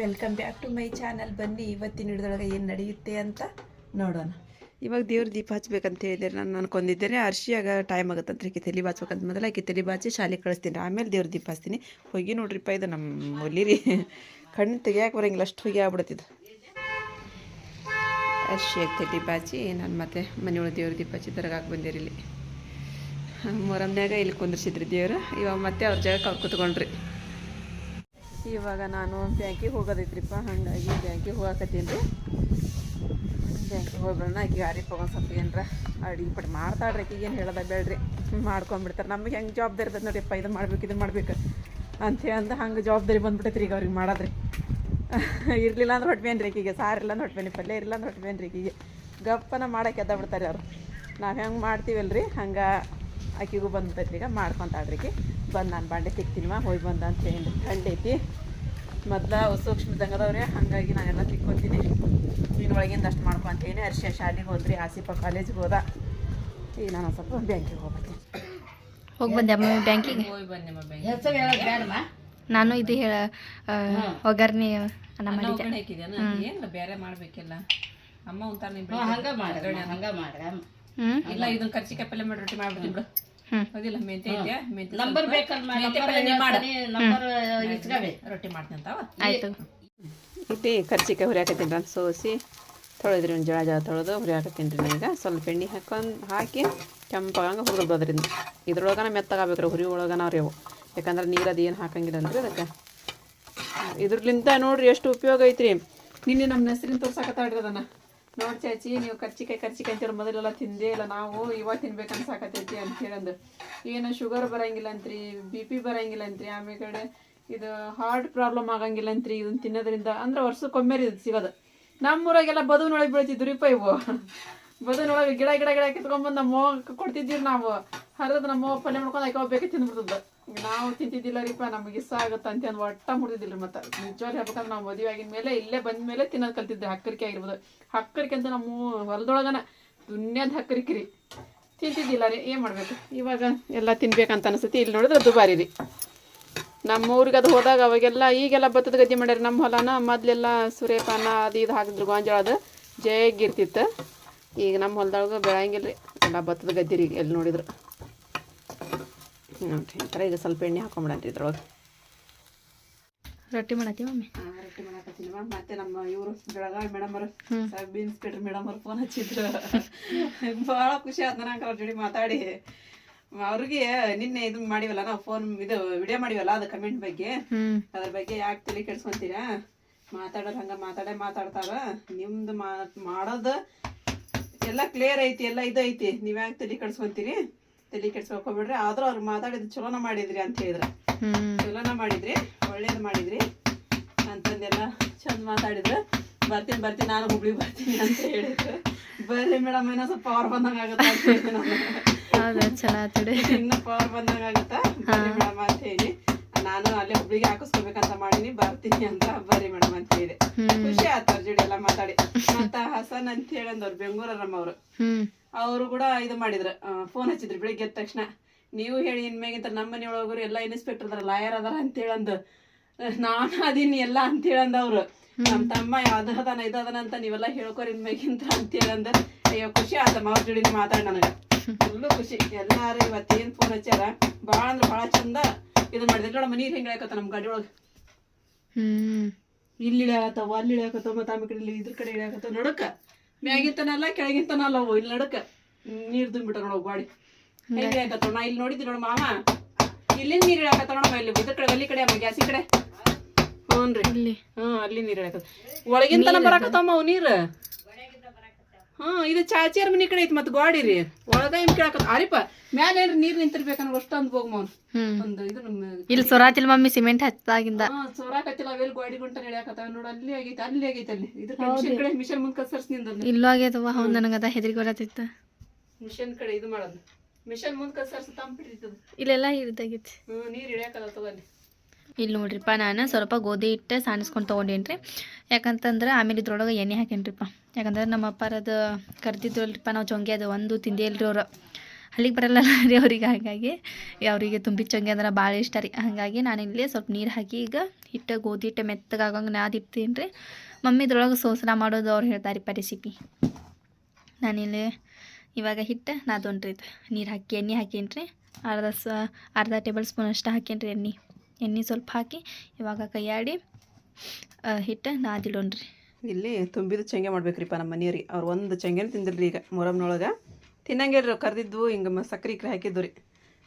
Welcome back to my channel ಬನ್ನಿ, ಇವತ್ತಿನ ಹಿಡಿದೊಳಗೆ ಏನು ನಡೆಯುತ್ತೆ ಅಂತ ನೋಡೋಣ. ಇವಾಗ ದೇವ್ರ ದೀಪ ಹಚ್ಬೇಕಂತ ಹೇಳಿದ್ರೆ ನಾನು ಅನ್ಕೊಂಡಿದ್ದೇನೆ, ಅರ್ಶಿಯಾಗ ಟೈಮ್ ಆಗುತ್ತಂತ ಈಕೆ ತಲೆ ಬಾಚ್ಬೇಕಂತ ಮೊದಲು ಆಕೆ ತಲೆ ಬಾಚಿ ಶಾಲೆಗೆ ಕಳಿಸ್ತೀನಿ. ಆಮೇಲೆ ದೇವ್ರ ದೀಪ ಹಚ್ತೀನಿ. ಹೋಗಿ ನೋಡ್ರಿಪ್ಪ ಇದು ನಮ್ಮ ಒಲಿರಿ ಕಣ್ಣು ತೆಗಿಯಾಕೆ ಬರಂಗಿಲ್ಲ, ಅಷ್ಟು ಹೋಗಿ ಆಗ್ಬಿಡತ್ತಿದ್ದು. ಅರ್ಶಿಯಾಗ ತಲೆ ಬಾಚಿ ನಾನು ಮತ್ತೆ ಮನೆಯೊಳಗೆ ದೇವ್ರ ದೀಪ ಹಚ್ಚಿ ಬಂದಿರಿ ಇಲ್ಲಿ. ಮೊರಮ್ನ್ಯಾಗ ಇಲ್ಲಿ ಕುಂದ್ರಿಸಿದ್ರಿ ದೇವರು. ಇವಾಗ ಮತ್ತೆ ಅವ್ರ ಜಾಗಕ್ಕೆ ಅವ್ರು ಕುತ್ಕೊಂಡ್ರಿ. ಇವಾಗ ನಾನು ಬ್ಯಾಂಕಿಗೆ ಹೋಗೋದೈತ್ರಿಪ್ಪ, ಹಾಗಾಗಿ ಬ್ಯಾಂಕಿಗೆ ಹೋಗಕತ್ತೀನಿ ರೀ. ಬ್ಯಾಂಕಿಗೆ ಹೋಗ್ಬಿಡೋಣ ಆಕೆ ಗಾಡಿ ತೊಗೊಂಡು ಸ್ವಲ್ಪ ಏನರ ಅಡಿಗೆ ಪಡಿ ಮಾಡ್ತಾಳ್ರಿ ಆಕಿಗೆ ಏನು ಹೇಳೋದ ಬೇಡ್ರಿ. ಮಾಡ್ಕೊಂಬಿಡ್ತಾರೆ. ನಮಗೆ ಹೆಂಗೆ ಜವಾಬ್ದಾರಿ ಇರ್ತದೆ ನೋಡಿಯಪ್ಪ ಇದು ಮಾಡ್ಬೇಕು ಇದು ಮಾಡ್ಬೇಕು ಅಂಥೇಳಿ ಅಂದ ಹಂಗೆ ಜವಾಬ್ದಾರಿ ಬಂದ್ಬಿಟ್ಟೈತ್ರಿ ಈಗ ಅವ್ರಿಗೆ ಮಾಡೋದ್ರಿ. ಇರಲಿಲ್ಲ ಅಂದ್ರೆ ಹೊಟ್ಬೇನ್ರಿ ಆಕಿಗೆ ಇಲ್ಲ ಅಂದ್ರೆ ಹೊಟ್ಬೇನಿ ಪಲ್ಯ ಇರಲಿಲ್ಲ ಅಂದ್ರೆ ಹೊಟ್ಬೇನ್ರಿ ಆಕಿಗೆ. ಗಪ್ಪನ ಮಾಡಕ್ಕೆ ಎದ್ದ ಬಿಡ್ತಾರೆ ಅವರು. ನಾವು ಹೆಂಗೆ ಮಾಡ್ತೀವಲ್ರಿ, ಹಂಗೆ ಆಕಿಗೂ ಬಂದ್ಬಿಟ್ಟೈತ್ರಿ ಈಗ ಮಾಡ್ಕೊಂತಾಳ್ರಿ ಬಂದು ನಾನು ಬಾಂಡೆ ತಿಕ್ತೀನಿವ ಹೋಗಿ ಬಂದ ಅಂತ ಹೇಳಿ. ಥಂಡಿ ಐತಿ. ಮೊದ್ಲ ಸೂಕ್ಷ್ಮ ಅದಾವ್ರಿ ಹಾಗಾಗಿ ನಾನೆಲ್ಲ ತಿಕ್ಕೊತೀನಿ. ಇನ್ನು ಒಳಗಿಂದ ಅಷ್ಟು ಮಾಡ್ಕೊಂತೀನಿ ಅರ್ಶಿಯ ಶಾಲೆಗೆ ಹೋದ್ರಿ ಆಸಿಫ ಕಾಲೇಜಿಗೆ ಹೋದ. ಈಗ ನಾನು ಸ್ವಲ್ಪ ಬ್ಯಾಂಕಿಗೆ ಹೋಗ್ತೀನಿ ಹೋಗಿ ಬಂದೆ ಅಮ್ಮ ಬ್ಯಾಂಕಿಗೆ. ಹೋಗಿ ಬಂದೆ ನಾನು ಇದು ಹೇಳ ಒಗ್ಗರ್ಣಿ ಅನ್ನ ಮಾಡಿದ್ದೆ. ಏನು ಬೇರೆ ಮಾಡ್ಬೇಕಿಲ್ಲ? ಅಮ್ಮ ಒಂಥರ ಹಂಗ ಮಾಡ್ರಿ ಹಂಗ ಮಾಡ್ರಿ ಹ್ಞೂ ಇಲ್ಲ ಇದನ್ನ ಕರ್ಚಿಕಾಯಿ ಪಲ್ಯ ಮಾಡಿ ರೊಟ್ಟಿ ಮಾಡ್ಬಿಡ್ತೀನಿ ಬಿಡು. ಹೌದಿಲ್ಲ ಮೆಂತೆ ಮೆಂತೆ ನಂಬರ್ ಬೇಕಲ್ಲ ಮೆಂತೆ ಪಲ್ಯ ನೀ ನಂಬರ್ ಇಸ್ಕೊಬೇ ರೊಟ್ಟಿ ಆಯ್ತು. ಕರ್ಚಿಕಾಯಿ ಹುರಿಯಾಕತ್ತೀನಿ ನಾನು ಸೋಸಿ ತೊಳೆದ್ರಿ ಒಂದು ಜಳ ಜಳ ತೊಳೆದು ಹುರಿಯಾಕತ್ತೀನಿ ರೀ ಈಗ. ಸ್ವಲ್ಪ ಎಣ್ಣೆ ಹಾಕೊಂಡು ಹಾಕಿ ಕೆಂಪಾಗಂಗೆ ಹುರಿದು ಇದ್ರೊಳಗನ ಇದ್ರೊಳಗನ ಮೆತ್ತಗಾಗ್ಬೇಕ್ರಿ ಹುರಿ ಒಳಗನ ರೀ ಅವು. ಯಾಕಂದ್ರೆ ನೀರು ಅದು ಏನು ಹಾಕಂಗಿಲ್ಲ ಅಂದ್ರೆ ಅದಕ್ಕೆ. ಇದ್ರಲಿಂದ ನೋಡ್ರಿ ಎಷ್ಟು ಉಪಯೋಗ ಐತ್ರಿ. ನಿನ್ನೆ ನಮ್ಮ ಹೆಸರಿನ ತೋರ್ಸಾಕತ್ತಾಳ್ರಿ ಅದನ್ನ. ನೋಡಿ ಚಾಚಿ, ನೀವು ಕರ್ಚಿಕಾಯಿ ಕರ್ಚಿಕಾಯಿ ಅಂತೇಳಿ ಮೊದಲೆಲ್ಲ ತಿಂದೇ ಇಲ್ಲ. ನಾವು ಇವಾಗ ತಿನ್ಬೇಕು ಅನ್ಸಾಕತ್ತೈತಿ ಅಂತ ಹೇಳಂದು ಏನು ಶುಗರ್ ಬರಂಗಿಲ್ಲ ಅಂತ್ರಿ ಬಿ ಪಿ ಬರಂಗಿಲ್ಲ ಅಂತ್ರಿ ಆಮೇಲೆ ಇದು ಹಾರ್ಟ್ ಪ್ರಾಬ್ಲಮ್ ಆಗಂಗಿಲ್ಲ ಅಂತ್ರಿ ಇದನ್ನ ತಿನ್ನೋದ್ರಿಂದ. ಅಂದ್ರೆ ವರ್ಷಕ್ಕೊಮ್ಮೆ ಇದು ಸಿಗೋದು. ನಮ್ಮೂರಾಗೆಲ್ಲ ಬದುವಿನೊಳಗೆ ರೀಪ ಇವು. ಬದುವಿನೊಳಗೆ ಗಿಡ ಗಿಡ ಗಿಡ ಕಿತ್ಕೊಂಡ್ಬಂದು ನಮ್ಮ ಕೊಡ್ತಿದ್ದೀವಿ ನಾವು. ಹರಿದು ನಮ್ಮ ಪಲ್ಯ ಮಾಡ್ಕೊಂಡು ಹಾಕೋ ಬೇಕೇ ತಿಂದ್ಬಿಡ್ತದ ನಾವು ತಿಂತಿದ್ದಿಲ್ಲ ರೀಪ, ನಮಗೆ ಇಷ್ಟ ಆಗುತ್ತೆ ಅಂತ ಅಂದ್ ಒಟ್ಟ ಮುಡಿದಿಲ್ಲ ಮತ್ತೆ. ನಿಜವಾಗ್ಲೂ ಹೇಳ್ಬೇಕಂದ್ರೆ ನಾವು ಮದುವೆ ಆಗಿನ ಮೇಲೆ ಇಲ್ಲೇ ಬಂದ ಮೇಲೆ ತಿನ್ನೋದು ಕಲ್ತಿದ್ದೆ, ಹಕ್ಕರಿಕೆ ಆಗಿರ್ಬೋದು. ಹಕ್ಕರಿಕೆ ಅಂತ ನಮ್ಮ ಹೊಲದೊಳಗನ ದುನ್ಯಾದ ಹಕ್ಕರಿಕೆ ರೀ. ತಿಂತಿದ್ದಿಲ್ಲ ರೀ, ಏನು ಮಾಡಬೇಕು? ಇವಾಗ ಎಲ್ಲ ತಿನ್ಬೇಕಂತ ಅನಿಸ್ತೈತಿ. ಇಲ್ಲಿ ನೋಡಿದ್ರೆ ದುಬಾರಿ ರೀ. ನಮ್ಮ ಊರಿಗೆ ಅದು ಹೋದಾಗ ಅವಾಗೆಲ್ಲ ಈಗೆಲ್ಲ ಭತ್ತದ ಗದ್ದೆ ಮಾಡ್ಯಾರ ನಮ್ಮ ಹೊಲನ, ಮೊದ್ಲೆಲ್ಲ ಸೂರ್ಯಪಾನ ಅದು ಇದು ಹಾಕಿದ್ರು ಗೋಂಜಾಳದ ಜೇಗಿರ್ತಿತ್ತು ಈಗ ನಮ್ಮ ಹೊಲದೊಳಗೆ ಬೆಳೆಯಂಗಿಲ್ಲ ರೀ. ಎಲ್ಲ ಭತ್ತದ ಗದ್ದೆ ರೀ ಎಲ್ಲಿ ನೋಡಿದ್ರು. ನೋಡ್ರಿ ಈ ಥರ ಈಗ ಸ್ವಲ್ಪ ಎಣ್ಣೆ ಹಾಕೊಂಬಿಡಂತ ಇದ್ರೊಳಗೆ ರೊಟ್ಟಿ ಮಾಡತ್ತೀವಿ ಮಮ್ಮಿ? ರೊಟ್ಟಿ ಮಾಡಕತ್ತೀನಿ ಮತ್ತೆ ನಮ್ಮ ಇವರು ಬೆಳಗಾವಿ ಮೇಡಮ್ ಅವರು. ಸಬ್ ಇನ್ಸ್ಪೆಕ್ಟರ್ ಮೇಡಮ್ ಅವ್ರು ಫೋನ್ ಹಚ್ಚಿದ್ರು. ಭಾಳ ಖುಷಿ ಆಯ್ತು ನನಗೆ ಅವ್ರ ಜೋಡಿ ಮಾತಾಡಿ. ಅವ್ರಿಗೆ ನಿನ್ನೆ ಇದು ಮಾಡಿವಲ್ಲ ನಾವು ಫೋನ್ ಇದು ವಿಡಿಯೋ ಮಾಡಿವಲ್ಲ ಅದು ಕಮೆಂಟ್ ಬಗ್ಗೆ. ಅದ್ರ ಬಗ್ಗೆ ಯಾಕೆ ತಲೆ ಕೆಡ್ಸ್ಕೊಂತೀರಾ? ಮಾತಾಡೋದು ಹಂಗ ಮಾತಾಡೇ ಮಾತಾಡ್ತಾರ. ನಿಮ್ದು ಮಾಡೋದು ಎಲ್ಲ ಕ್ಲಿಯರ್ ಐತಿ ಎಲ್ಲ ಇದೈತಿ. ನೀವ್ ಯಾಕೆ ತಲೆ ಕೆಡ್ಸ್ಕೊಂತೀರಿ? ತಲೆ ಕೆಡ್ಸ್ಕೊಬಿಡ್ರಿ ಆದ್ರೂ ಅವ್ರು ಮಾತಾಡಿದ್ ಚಲೋನ ಮಾಡಿದ್ರಿ ಅಂತ ಹೇಳಿದ್ರ. ಚಲೋನ ಮಾಡಿದ್ರಿ ಒಳ್ಳೇದ್ ಮಾಡಿದ್ರಿ. ಅಂತಂದೆಲ್ಲ ಚಂದ ಮಾತಾಡಿದ್ರು. ಬರ್ತೀನಿ ಬರ್ತೀನಿ ನಾನು ಹುಬ್ಳಿ ಬರ್ತೀನಿ ಅಂತ ಹೇಳಿದ್ರು. ಬರ್ರಿ ಮೇಡಮ್ ಏನೋ ಸ್ವಲ್ಪ ಪವರ್ ಬಂದಂಗ ಆಗುತ್ತೆ ಇನ್ನು ಪವರ್ ಬಂದಂಗ ಆಗುತ್ತ? ಬರ್ರಿ ಮೇಡಮ್ ಅಂತ ಹೇಳಿ. ನಾನು ಅಲ್ಲೇ ಹುಬ್ಳಿಗೆ ಹಾಕಿಸ್ಕೋಬೇಕಂತ ಮಾಡೀನಿ. ಬರ್ತೀನಿ ಅಂತ ಬರ್ರಿ ಮೇಡಮ್ ಅಂತ ಹೇಳಿ. ಖುಷಿ ಆಯ್ತು ಅವ್ರ ಜೋಡಿ ಎಲ್ಲ ಮಾತಾಡಿ. ಮತ್ತ ಹಸನ್ ಅಂತ ಹೇಳಂದವ್ರು ಬೆಂಗಳೂರಮ್ಮ ಅವ್ರು ಅವರು ಕೂಡ ಇದು ಮಾಡಿದ್ರು. ಫೋನ್ ಹಚ್ಚಿದ್ರು. ಬೆಳಿಗ್ಗೆ ಎದ್ದ ತಕ್ಷಣ ನೀವು ಹೇಳಿ ಇನ್ಮೇಗಿಂತ ನಮ್ಮ ಮನೆಯೊಳಗರು ಎಲ್ಲ ಇನ್ಸ್ಪೆಕ್ಟರ್ ಅದಾರ ಲಾಯರ್ ಅದಾರ ಅಂತ ಹೇಳಂದು ನಾನು ಅದೀನಿ ಎಲ್ಲ ಅಂತ ಹೇಳಂದ ಅವ್ರು ನಮ್ಮ ತಮ್ಮ ಯಾವ್ದು ಅದಾನ ಇದು ಅದಾನ ಅಂತ ನೀವೆಲ್ಲ ಹೇಳ್ಕೊರಿ ಇನ್ಮೇಗಿಂತ ಅಂತ ಹೇಳಂದ ಅಯ್ಯೋ ಖುಷಿ ಆತಮ್ಮ ಅವ್ರ ಜೋಡಿ ಮಾತಾಡ ನನಗೆ. ಫುಲ್ಲು ಖುಷಿ. ಎಲ್ಲಾರು ಇವತ್ತೇನು ಫೋನ್ ಹಚ್ಚಾರ ಭಾಳ ಅಂದ್ರೆ ಭಾಳ ಚಂದ ಇದು ಮಾಡಿದ್ರೆ. ನೋಡಮ್ಮ ನೀರು ಹೆಂಗೆ ಇಳಿಯಾಕತ್ತ ನಮ್ಮ ಗಾಡಿ ಒಳಗೆ. ಇಲ್ಲಿ ಇಳಿಯಾಕತ್ತಾವ ಅಲ್ಲಿ ಇಳಿಯಾಕತ್ತವ ಮತ್ತೆ ಆಮೇಲೆ ಇಲ್ಲಿ ಇದ್ರ ಕಡೆ ಇಳಿಯಾಕತ್ತವ. ನಡಕ ಮ್ಯಾಗಿಂತನಲ್ಲ ಕೆಳಗಿಂತನಲ್ಲ ಅವು ಇಲ್ಲಿ ನಡಕ ನೀರ್ ತುಂಬಿಟ್ಟ ನೋಡ ಗಾಡಿ ಹೆಂಗೆ ಇಳಿಯಾಕತ್ತವ ನಾ ಇಲ್ಲಿ ನೋಡಿದ್ದೆ ನೋಡ ಮಾಮ ಇಲ್ಲಿ ನೀರ್ ಇಳಿಯಾಕತ್ತವ ನೋಡಮ್ಮ ಇಲ್ಲಿ. ಇದ್ರ ಕಡೆ ಅಲ್ಲಿ ಕಡೆ ಅಮ್ಮ ಗ್ಯಾಸಿ ಕಡೆ. ಹ್ಞೂ ಇಲ್ಲಿ. ಹ್ಞೂ ಅಲ್ಲಿ ನೀರ್ ಇಳಕತ್ತ ಒಳಗಿಂತನ ಬರಾಕತ್ತಮ್ಮ ಅವು ನೀರ್? ಹ್ಮ್ ಇದು ಚಾಚಿಯರ್ ಮನಿ ಕಡೆ ಐತಿ ಮತ್ತೆ ಗೋಡಿ ರೀ. ಒಳಗ ಏನ್ ಕೇಳಕ ಅರಿಪ ಮ್ಯಾಲ ಏನ್ರಿ ನೀರ್ ನಿಂತಿರ್ಬೇಕನ್ನ ಅಷ್ಟೊಂದ್ ಹೋಗ್ ಮೌನ್ ಒಂದು ಇದು ಇಲ್ಲಿ ಸೊರಾತಿಲ್ ಮಮ್ಮಿ ಸಿಮೆಂಟ್ ಹಚ್ಚಾಗಿಂದ ಹಾ ಸೋರಾಕತ್ತಿಲ್ಲ ಅವೆಲ್ಲ ಗೋಡಿ ಗುಂಟ ನಡೆಯಕತ್ತಾವ ನೋಡ ಅಲ್ಲಿ ಆಗೈತಿ ಅಲ್ಲಿ ಆಗೈತಿ ಅಲ್ಲಿ. ಇದ್ರ ಮಿಷನ್ ಕಡೆ ಮಿಷನ್ ಮುಂದ್ ಕಸರ್ಸ್ನಿಂದ ಇಲ್ಲೂ ಆಗ್ಯದವ ಹೌದ್ ನನಗದ ಹೆದರಿಕೆ ಬರತ್ತಿತ್ತ ಮಿಷನ್ ಕಡೆ ಇದು ಮಾಡೋದು ಮಿಷನ್ ಮುಂದ್ ಕಸರ್ಸ್ ತಂಪಿರ್ತದ ಇಲ್ಲೆಲ್ಲ ಇದಾಗಿತ್ತು ಹ್ಮ್ ನೀರ್ ಇಳಿಯಕಲ್ಲ ಅಲ್ಲಿ. ಇಲ್ಲಿ ನೋಡ್ರಿಪ್ಪ ನಾನು ಸ್ವಲ್ಪ ಗೋಧಿ ಹಿಟ್ಟು ಸಾಣಿಸ್ಕೊಂಡು ತೊಗೊಂಡೇನ್ರಿ. ಯಾಕಂತಂದ್ರೆ ಆಮೇಲೆ ಇದ್ರೊಳಗೆ ಎಣ್ಣೆ ಹಾಕೇನ್ರಿಪ್ಪ ಯಾಕಂದ್ರೆ ನಮ್ಮ ಅಪ್ಪಾರದು ಕರೆದಿದ್ರಲ್ರಿಪ್ಪ ನಾವು ಚೊಂಗೆ ಅದು ಒಂದು ತಿಂದೇ ಇಲ್ರಿ ಅವರು. ಅಲ್ಲಿಗೆ ಬರಲ್ಲ ರೀ ಅವ್ರಿಗೆ ಹಾಗಾಗಿ. ಅವರಿಗೆ ತುಂಬಿ ಚೊಂಗೆ ಅಂದ್ರೆ ಭಾಳ ಇಷ್ಟ ರೀ. ಹಾಗಾಗಿ ಇಲ್ಲಿ ಸ್ವಲ್ಪ ನೀರು ಹಾಕಿ ಈಗ ಹಿಟ್ಟು, ಗೋಧಿ ಹಿಟ್ಟು ಮೆತ್ತಗಾಗಂಗೆ ನಾದಿಡ್ತೀನಿ ರೀ ಮಮ್ಮಿ ಇದ್ರೊಳಗೆ ಸೋಸನ ಮಾಡೋದು ಅವ್ರು ಹೇಳ್ತಾರಿಪ್ಪ ರೆಸಿಪಿ ನಾನಿಲ್ಲಿ ಇವಾಗ ಹಿಟ್ಟು ನಾದೊಂಡ್ರಿ ಇದು ನೀರು ಹಾಕಿ ಎಣ್ಣೆ ಹಾಕೀನಿ ರೀ ಅರ್ಧ ಸ, ಅರ್ಧ ಟೇಬಲ್ ಸ್ಪೂನ್ ಅಷ್ಟು ಹಾಕೀನಿ ರೀ ಎಣ್ಣೆ. ಎಣ್ಣೆ ಸ್ವಲ್ಪ ಹಾಕಿ ಇವಾಗ ಕೈಯಾಡಿ ಹಿಟ್ಟು ನಾದಿಡೋಣ್ರಿ ಇಲ್ಲಿ ತುಂಬಿದ ಚಂಗೆ ಮಾಡ್ಬೇಕ್ರಿಪ್ಪ ನಮ್ಮ ಮನೆಯವ್ರಿ. ಅವ್ರು ಒಂದು ಚಂಗೆನ ತಿಂದಿಲ್ರಿ ಈಗ ಮೊರಮ್ನೊಳಗೆ ತಿನ್ನಂಗಿಲ್ರಿ ಕರೆದಿದ್ವು ಹಿಂಗೆ ಮ ಸಕ್ರೆ ಇಕ್ರೆ ಹಾಕಿದ್ದು ರೀ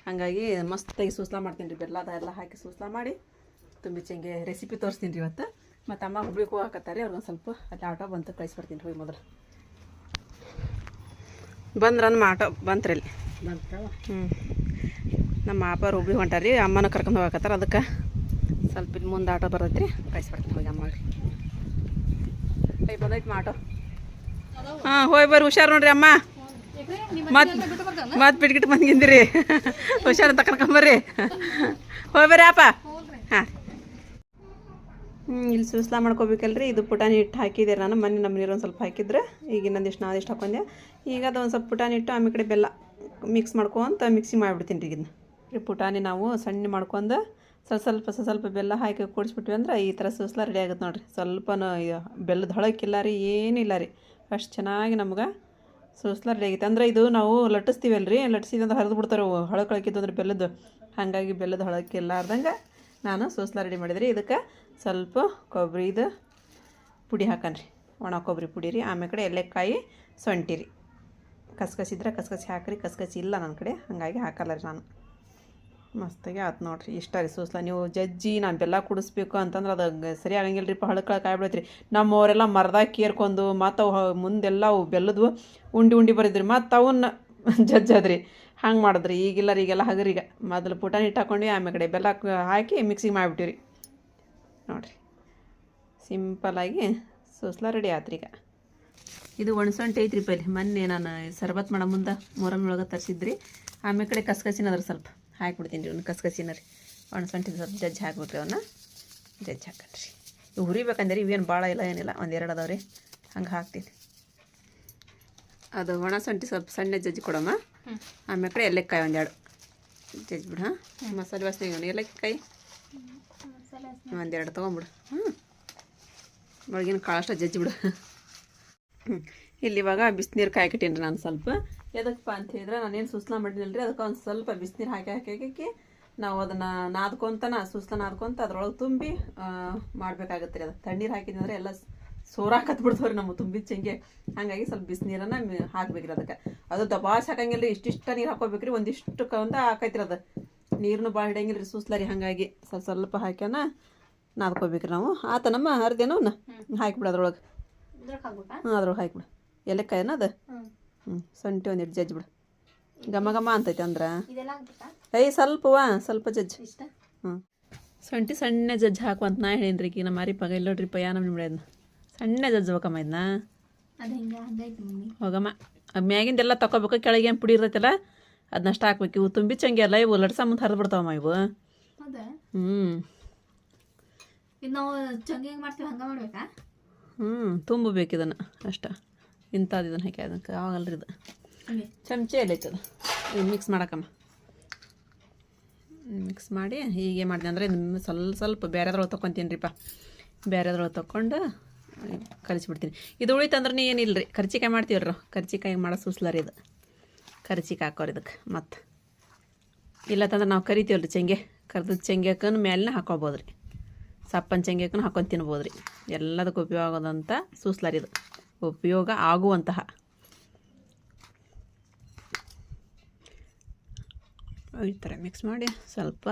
ಹಾಗಾಗಿ ಮಸ್ತಾಗಿ ಸೂಸ್ಲಾ ಮಾಡ್ತೀನಿ ರೀ ಬೆಲ್ಲದ ಎಲ್ಲ ಹಾಕಿ ಸೂಸ್ಲಾ ಮಾಡಿ ತುಂಬಿ ಚಂಗೆ ರೆಸಿಪಿ ತೋರಿಸ್ತೀನಿ ರೀ ಇವತ್ತು. ಮತ್ತು ಅಮ್ಮ ಹುಬ್ಳಿಗೆ ಹೋಗಕತ್ತಾರೆ ಅವ್ರಿಗೊಂದು ಸ್ವಲ್ಪ ಅಲ್ಲಿ ಆಟೋ ಬಂತು ಕಳಿಸ್ಬಿಡ್ತೀನಿ ರೀ ಮೊದಲು. ಬಂದ್ರೆ ನಮ್ಮ ಆಟೋ ಬಂತ್ರಿ ಅಲ್ಲಿ. ಬಂತಾವ? ಹ್ಞೂ ನಮ್ಮ ಅಪ್ಪ ರೂಬಿ ಹೊಂಟಾರಿ ಅಮ್ಮನ ಕರ್ಕೊಂಡು ಹೋಗಕತ್ತಾರ, ಅದಕ್ಕೆ ಸ್ವಲ್ಪ ಇದು ಮುಂದೆ ಆಟೋ ಬರ್ತೈತ್ರಿ ಕಳಿಸ್ಬರ್ತೀನಿ ಹೋಗಿ ಅಮ್ಮಗೆ ಐ ಬಂದೈತಿ ಆಟೋ ಹಾಂ ಹೋಗಿ ಬರ್ರಿ, ಹುಷಾರು ನೋಡ್ರಿ ಅಮ್ಮ. ಮತ್ತೆ ಮತ್ತೆ ಬಿಟ್ಗಿಟ್ಟು ಬಂದ್ಗಿಂದಿರಿ ಹುಷಾರು ಅಂತ ಕರ್ಕೊಂಬರ್ರಿ ಹೋಗಿ ಬರ್ರಿ ಅಪ್ಪ. ಹಾಂ. ಇಲ್ಲಿ ಸೂಸ್ಲಾ ಮಾಡ್ಕೋಬೇಕಲ್ರಿ, ಇದು ಪುಟಾಣಿ ಹಿಟ್ಟು ಹಾಕಿದೆ ನಾನು ಮನೆ ನಮ್ಮ ನೀರು ಒಂದು ಸ್ವಲ್ಪ ಹಾಕಿದ್ರೆ. ಈಗ ಇನ್ನೊಂದಿಷ್ಟು ನಾದಿಷ್ಟು ಹಾಕೊಂಡೆ. ಈಗ ಅದು ಒಂದು ಸ್ವಲ್ಪ ಪುಟಾಣಿ ಹಿಟ್ಟು ಆಮೇಲೆ ಕಡೆ ಬೆಲ್ಲ ಮಿಕ್ಸ್ ಮಾಡ್ಕೊಂತ ಮಿಕ್ಸಿ ಮಾಡಿಬಿಡ್ತೀನಿ ರೀ ಇದನ್ನ. ಈ ಪುಟಾಣಿ ನಾವು ಸಣ್ಣ ಮಾಡ್ಕೊಂಡು ಸ್ವಲ್ಪ ಸ್ವಲ್ಪ ಸ್ವಲ್ಪ ಬೆಲ್ಲ ಹಾಕಿ ಕೂಡಿಸ್ಬಿಟ್ವಿ ಅಂದ್ರೆ ಈ ಥರ ಸೂಸ್ಲ ರೆಡಿ ಆಗುತ್ತೆ ನೋಡಿರಿ. ಸ್ವಲ್ಪನೂ ಬೆಲ್ಲದ ಹೊಳಕ್ಕಿಲ್ಲ ರೀ ಏನಿಲ್ಲ ರೀ. ಅಷ್ಟು ಚೆನ್ನಾಗಿ ನಮ್ಗೆ ಸೂಸ್ಲ ರೆಡಿ ಆಗೈತೆ. ಅಂದ್ರೆ ಇದು ನಾವು ಲಟ್ಟಿಸ್ತೀವಲ್ಲ ರೀ ಲಟ್ಟಿಸಿದಂದ್ರೆ ಹರಿದು ಬಿಡ್ತಾರೆ ಹೊಳಕೊಳಕಿದ್ದು ಅಂದ್ರೆ ಬೆಲ್ಲದ್ದು ಹಾಗಾಗಿ ಬೆಲ್ಲದ ಹೊಳಕ್ಕೆ ಇಲ್ಲಾರ್ದಂಗೆ ನಾನು ಸೂಸ್ಲ ರೆಡಿ ಮಾಡಿದ್ರಿ. ಇದಕ್ಕೆ ಸ್ವಲ್ಪ ಕೊಬ್ಬರಿದು ಪುಡಿ ಹಾಕನ್ರಿ. ಒಣ ಕೊಬ್ಬರಿ ಪುಡಿ ರೀ, ಆಮೇಲೆ ಕಡೆ ಎಲೆಕಾಯಿ ಸೊಂಟಿ ರೀ. ಕಸ್ಕಸಿದ್ರೆ ಕಸ್ಕಸಿ ಹಾಕ್ರಿ, ಕಸ್ಕಸಿ ಇಲ್ಲ ನನ್ನ ಕಡೆ, ಹಾಗಾಗಿ ಹಾಕಲ್ಲ ರೀ ನಾನು. ಮಸ್ತಾಗಿ ಆತು ನೋಡ್ರಿ. ಇಷ್ಟ ರೀ ಸೂಸ್ಲಾ. ನೀವು ಜಜ್ಜಿ ನಾನು ಬೆಲ್ಲ ಕುಡಿಸ್ಬೇಕು ಅಂತಂದ್ರೆ ಅದು ಸರಿ ಆಗಂಗಿಲ್ಲ ರೀ ಹಳಕಳ ಕಾಯ್ಬಿಡತ್ರಿ ನಮ್ಮವರೆಲ್ಲ ಮರದಾಗ ಕೇರ್ಕೊಂಡು ಮತ್ತು ಅವು ಮುಂದೆಲ್ಲ ಅವು ಬೆಲ್ಲದ್ವು ಉಂಡಿ ಉಂಡಿ ಬರಿದ್ರಿ. ಮತ್ತು ಅವನ್ನ ಜಜ್ಜದ್ರಿ. ಹಂಗೆ ಮಾಡಿದ್ರಿ. ಈಗಿಲ್ಲ ರೀ, ಈಗೆಲ್ಲ ಹಗರೀಗ ಮೊದಲು ಪುಟಾಣಿ ಹಿಟ್ಟು ಹಾಕೊಂಡು ಆಮೇಲೆ ಬೆಲ್ಲ ಹಾಕ್- ಮಿಕ್ಸಿಗೆ ಮಾಡಿಬಿಟ್ಟಿವಿ ನೋಡಿರಿ. ಸಿಂಪಲಾಗಿ ಸೂಸ್ಲಾ ರೆಡಿ ಆತ್ರಿ ಈಗ ಇದು ಒಣಸೊಂಟೆ ಐತ್ರಿ ಪೈಲಿ. ಮೊನ್ನೆ ನಾನು ಸರ್ಬತ್ ಮಾಡೋ ಮುಂದೆ ಮೊರಮ್ ಒಳಗೆ ತರಿಸಿದ್ರಿ. ಆಮೇಲೆ ಕಡೆ ಕಸ್ಕಸಿನ ಅದ್ರ ಸ್ವಲ್ಪ. ಹಾಕ್ಬಿಡ್ತೀನಿ ರೀ ಒಂದು ಕಸಕಸಿನ ರೀ. ಒಣಸೊಂಟಿ ಸ್ವಲ್ಪ ಜಜ್ಜಿ ಹಾಕ್ಬಿಟ್ರಿ ಅವನ್ನ ಜಜ್ಜಿ ಹಾಕನ್ರಿ ಇವು ಹುರಿಬೇಕಂದ್ರೆ ಇವೇನು ಭಾಳ ಇಲ್ಲ ಏನಿಲ್ಲ ಒಂದು ಎರಡು ಅದಾವ ರೀ. ಹಂಗೆ ಹಾಕ್ತೀನಿ. ಅದು ಒಣ ಸೊಂಟಿ ಸ್ವಲ್ಪ ಸಣ್ಣ ಜಜ್ಜಿ ಕೊಡಮ್ಮ. ಆಮೇಲೆ ಕಡೆ ಎಲೆಕ್ಕಾಯಿ ಒಂದೆರಡು ಜಜ್ಜಿ ಬಿಡು ಹಾಂ. ಮಸಾಲೆ ವಾಸನೆ ಏಲಕ್ಕಾಯಿ. ಒಂದೆರಡು ತೊಗೊಂಬಿಡು ಹ್ಞೂ ಒಳಗಿನ ಕಾಳಷ್ಟು ಜಜ್ಜಿಬಿಡು. ಇಲ್ಲಿ ಇವಾಗ ಬಿಸಿನೀರು ಕಾಯ್ಕಿಟ್ಟೀನಿ ನಾನು ಸ್ವಲ್ಪ. ಎದಕ್ಕಪ್ಪ ಅಂತ ಹೇಳಿದ್ರೆ ನಾನೇನು ಸುಸ್ಲಾ ಮಾಡಿಲ್ಲ ರೀ ಅದಕ್ಕೆ ಒಂದು ಸ್ವಲ್ಪ ಬಿಸಿನೀರು ಹಾಕಿ ಹಾಕಿ ಹಾಕಿ ನಾವು ಅದನ್ನು ನಾದ್ಕೊಂತನ ಸುಸ್ಲ ನಾದ್ಕೊಂತ ಅದ್ರೊಳಗೆ ತುಂಬಿ ಮಾಡ್ಬೇಕಾಗತ್ತೆ ರೀ ಅದು. ತಣ್ಣೀರು ಹಾಕಿದ್ರೆ ಎಲ್ಲ ಸೋರಾಕತ್ಬಿಡ್ತವ್ರಿ ನಮ್ಮ ತುಂಬಿ ಚೆಂಗೆ. ಹಾಗಾಗಿ ಸ್ವಲ್ಪ ಬಿಸಿನೀರನ್ನ ಹಾಕ್ಬೇಕ್ರಿ ಅದಕ್ಕೆ. ಅದು ದಬಾಸ್ ಹಾಕಂಗಿಲ್ಲ ರೀ ಇಷ್ಟಿಷ್ಟ ನೀರು ಹಾಕೋಬೇಕ್ರಿ ಒಂದಿಷ್ಟು ಕಂದ ಹಾಕೈತ್ರಿ ಅದು. ನೀರನ್ನು ಭಾಳ ಹಿಡಿಯಂಗಿಲ್ಲ ರೀ ಸೂಸ್ಲಾರಿ ಹಾಗಾಗಿ ಸ್ವಲ್ಪ ಸ್ವಲ್ಪ ಹಾಕ್ಯಾನ ನಾದ್ಕೋಬೇಕ್ರಿ ನಾವು. ಆತ ನಮ್ಮ ಹರಿದೇನೋ ಹಾಕಿಬಿಡು ಅದ್ರೊಳಗೆ. ಹಾಂ ಅದ್ರೊಳಗೆ ಹಾಕಿಬಿಡು. ಎಲೆಕಾಯಿನ ಅದು? ಹ್ಞೂ ಸೊಂಟಿ ಒಂದಿಟ್ಟು ಜಜ್ಜಿ ಬಿಡು. ಘಮ ಘಮ ಅಂತೈತೆ ಅಂದ್ರೆ? ಐ ಸ್ವಲ್ಪವಾ ಸ್ವಲ್ಪ ಜಜ್ಜಿ. ಹ್ಞೂ ಸೊಂಟಿ ಸಣ್ಣ ಜಜ್ಜಿ ಹಾಕುವಂತ ನಾ ಹೇಳಿನ್ರಿ ಈಗ ನಮ್ಮ ಅರಿಪ ಇಲ್ಲೋಡ್ರಿಪ್ಪ ಯಾ ನಮ್ಮ ನಿಮ್ಮ ಸಣ್ಣ ಜಜ್ಜಬೇಕಮ್ಮ ಇದನ್ನ ಹೋಗಮ್ಮ. ಆ ಮ್ಯಾಗಿಂದೆಲ್ಲ ತಗೋಬೇಕು ಕೆಳಗೆ ಏನು ಪುಡಿ ಇರತ್ತಲ್ಲ ಅದನ್ನಷ್ಟು ಹಾಕ್ಬೇಕು. ಇವು ತುಂಬಿ ಚಂಗೆ ಅಲ್ಲ ಇವು ಲಡ್ಸ ಮುಂದೆ ಹರಿದು ಬಿಡ್ತಾವಮ್ಮ ಇವು. ಹೌದಾ? ಹ್ಞೂ ಇದು ನಾವು ಚಂಗಿ ಮಾಡ್ತೀವಿ ಹಂಗೆ ಮಾಡ್ಬೇಕಾ? ಹ್ಞೂ ತುಂಬಬೇಕು ಇದನ್ನು ಅಷ್ಟ. ಇಂಥದ್ದು ಇದನ್ನು ಹಾಕಿ ಅದಕ್ಕೆ ಆಗಲ್ರಿ ಇದು. ಚಮಚ ಚಮಚೆ ಎಲ್ಲೈತೆ ಅದು ಇದು ಮಿಕ್ಸ್ ಮಾಡಕ್ಕಮ್ಮ. ಮಿಕ್ಸ್ ಮಾಡಿ ಹೀಗೆ ಮಾಡಿದೆ ಅಂದರೆ ಇದನ್ನ ಸ್ವಲ್ಪ ಸ್ವಲ್ಪ ಬೇರೆದ್ರೊಳಗೆ ತೊಗೊತೀನಿ ರೀಪ್ಪ ಬೇರೆದ್ರೊಳಗೆ ತೊಗೊಂಡು ಕಲಿಸ್ಬಿಡ್ತೀನಿ. ಇದು ಉಳಿತಂದ್ರೆ ಏನಿಲ್ಲ ರೀ ಕರ್ಚಿಕಾಯಿ ಮಾಡ್ತೀವ್ರಿ? ಕರ್ಚಿಕಾಯಿ ಮಾಡೋ ಸುಸ್ಲರಿ ಇದು. ಕರ್ಚಿಕಾಯಿ ಹಾಕೋರಿ ಇದಕ್ಕೆ ಮತ್ತು. ಇಲ್ಲತ್ತಂದ್ರೆ ನಾವು ಕರಿತೀವಲ್ರಿ ಚೆಂಗೆ. ಕರ್ದ ಚೆಂಗೆಕನ್ ಮೇಲೆ ಹಾಕೋಬೋದು ರೀ ಸಪ್ಪನ ಚೆಂಗೆಕನ್ ಹಾಕೊಂಡು ತಿನ್ಬೋದು ರೀ ಎಲ್ಲದಕ್ಕೂ ಉಪಯೋಗ ಆಗೋದಂಥ ಸೂಸ್ಲಾರಿ ಇದು. ಉಪಯೋಗ ಆಗುವಂತಹ. ಈ ಥರ ಮಿಕ್ಸ್ ಮಾಡಿ ಸ್ವಲ್ಪ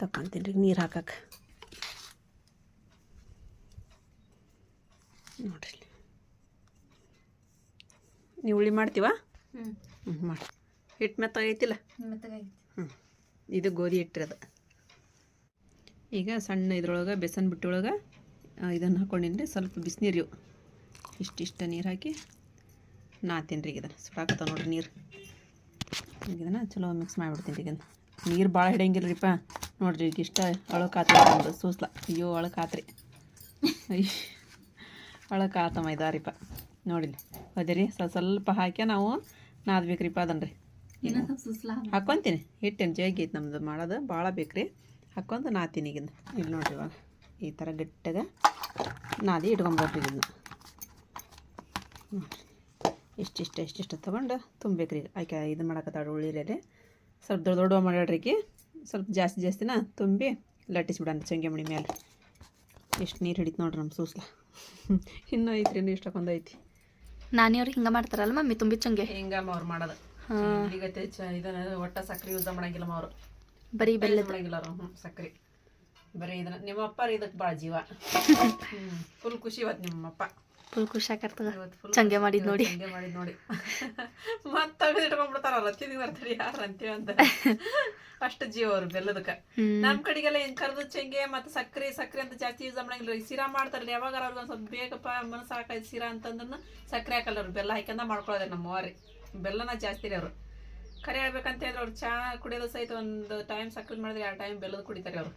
ತಕ್ಕಂತೀನಿ ರೀ ನೀರು ಹಾಕಕ್ಕೆ ನೋಡಿರಿ ನೀವು ಹುಳಿ ಮಾಡ್ತೀವ? ಹ್ಞೂ ಮಾಡಿ ಹಿಟ್ಟು ಮೆತ್ತಾಗೈತಿಲ್ಲ ಐತಿಲ್ಲ? ಹ್ಞೂ ಇದು ಗೋಧಿ ಹಿಟ್ಟಿರೋದು ಈಗ ಸಣ್ಣ ಇದ್ರೊಳಗೆ ಬೇಸನ್ ಬಿಟ್ಟೊಳಗೆ ಇದನ್ನು ಹಾಕ್ಕೊಂಡಿನಿ ಸ್ವಲ್ಪ ಬಿಸಿನೀರು ಇಷ್ಟಿಷ್ಟ ನೀರು ಹಾಕಿ ನಾತೀನಿ ರೀ ಇದನ್ನು. ಸುಡಾಕತ್ತ ನೋಡಿರಿ ನೀರು. ಈಗ ಇದನ್ನು ಚಲೋ ಮಿಕ್ಸ್ ಮಾಡಿಬಿಡ್ತೀನಿ ಈಗ ನೀರು ಭಾಳ ಹಿಡಿಯಂಗಿಲ್ಲ ರೀಪ್ಪ ನೋಡ್ರಿ ಈಗ ಇಷ್ಟ ಅಳಕ್ಕೆ ಆತ್ರಿ ಒಂದು ಸೂಸ್ಲ. ಅಯ್ಯೋ ಅಳಕಾತ್ರಿ ಅಯ್ಯ. ಮೈದಾರಿಪ್ಪ ಆತಮ್ಮ ಇದಾರಿಪ್ಪ ನೋಡಿಲ್ಲ ಅದೇ ರೀ ಸ್ವಲ್ಪ ಸ್ವಲ್ಪ ಹಾಕಿ ನಾವು ನಾದ್ಬೇಕ್ರಿಪ್ಪ ಅದನ್ರಿ. ರೀ ಹಾಕ್ಕೊಂತೀನಿ ಹಿಟ್ಟೇನು ಜಗ್ಗಿ ಐತೆ ನಮ್ದು ಮಾಡೋದು. ಭಾಳ ಬೇಕ್ರಿ. ಹಾಕ್ಕೊಂಡು ನಾತೀನಿ ಈಗಿಂದ ಇಲ್ಲಿ ನೋಡ್ರಿ ಇವಾಗ ಈ ಥರ ಗಟ್ಟಿಗೆ ನಾದಿ ಇಟ್ಕೊಂಬೋದ್ರಿ ಇದನ್ನ. ಇಷ್ಟಿಷ್ಟು ಇಷ್ಟಿಷ್ಟು ತೊಗೊಂಡು ತುಂಬೇಕ್ರಿ ಆಯ್ಕೆ ಇದು ಮಾಡಕತ್ತಾಳು ಉಳ್ಳಿರೇ ಸ್ವಲ್ಪ ದೊಡ್ಡ ದೊಡ್ಡ ಮಾಡ್ಯಾಡ್ರಿ ಈಕಿ ಸ್ವಲ್ಪ ಜಾಸ್ತಿ ಜಾಸ್ತಿನ ತುಂಬಿ ಲಟ್ಟಿಸ್ಬಿಡೋಣ ಚಂಗೆ ಮಣಿ ಮೇಲೆ ಎಷ್ಟು ನೀರು ಹಿಡಿತು ನೋಡ್ರಿ ನಮ್ಮ ಸೂಸ್ಲ. ಇನ್ನೂ ಐತ್ರಿ ಇನ್ನೂ ಇಷ್ಟಕ್ಕೊಂದು ಐತಿ. ನಾನಿಯವ್ರು ಹಿಂಗೆ ಮಾಡ್ತಾರಲ್ಲ ಮಮ್ಮಿ ತುಂಬಿ ಚಂಗೆ? ಹಿಂಗಮ್ಮ ಅವ್ರು ಮಾಡೋದು. ಈಗ ಇದನ್ನ ಒಟ್ಟ ಸಕ್ರೆ ಯೂಸ್ ಮಾಡಂಗಿಲ್ಲ ಅವರು ಬರೀ ಬೆಲ್ಲ ಮಾಡಂಗಿಲ್ಲ ಅವರು ಹ್ಞೂ ಸಕ್ರೆ. ಬರೀ ಇದನ್ನ ನಿಮ್ಮ ಅಪ್ಪ ಇದಕ್ಕೆ ಭಾಳ ಜೀವ. ಫುಲ್ ಖುಷಿ ಇವತ್ತು ನಿಮ್ಮಪ್ಪ. ಫುಲ್ ಖುಷಿ ಆಗರ್ತದ ಚಂಗೆ ಮಾಡಿದ್ ನೋಡಿ. ಮಾಡಿದ್ ನೋಡಿ. ಮತ್ತೆ ಇಟ್ಕೊಂಡ್ಬಿಡ್ತಾರ ಬರ್ತಾರೆ ಯಾರು ಅಂತೀವಿ ಅಂತ. ಅಷ್ಟು ಜೀವ ಅವ್ರು ಬೆಲ್ಲದಕ್ಕ. ನಮ್ ನಮ್ಮ ಕಡೆಗೆಲ್ಲ ಹಿಂಗೆ ಕರೆದು ಚಂಗೆ ಮತ್ತೆ ಸಕ್ಕರೆ ಸಕ್ಕರೆ ಅಂತ ಜಾಸ್ತಿ ಯೂಸ್ ಮಾಡಂಗಿಲ್ಲ ಸಿರಾ ಮಾಡ್ತಾರಲ್ಲ ಯಾವಾಗ ಅವ್ರಿಗೆ ಒಂದ್ ಸ್ವಲ್ಪ ಬೇಕಪ್ಪ ಮನಸ್ಸು ಹಾಕಿ ಸಿರಾ ಅಂತಂದ್ರೆ ಸಕ್ಕರೆ ಹಾಕಲ್ಲ ಅವ್ರು. ಬೆಲ್ಲ ಹಾಕಂದ ಮಾಡ್ಕೊಳ್ಳೋದೇ ನಮ್ಮ ಅವ್ರಿ ಬೆಲ್ಲನ ಜಾಸ್ತಿ ರೀ ಅವರು. ಕರೆ ಹೇಳ್ಬೇಕಂತ ಹೇಳಿದ್ರೆ ಅವ್ರು ಚಾ ಕುಡಿಯೋದು ಸಹಿತ ಒಂದು ಟೈಮ್ ಸಕ್ಕರೆ ಮಾಡಿದ್ರೆ ಆ ಟೈಮ್ ಬೆಲ್ಲದ ಕುಡಿತಾರೆ ಅವರು.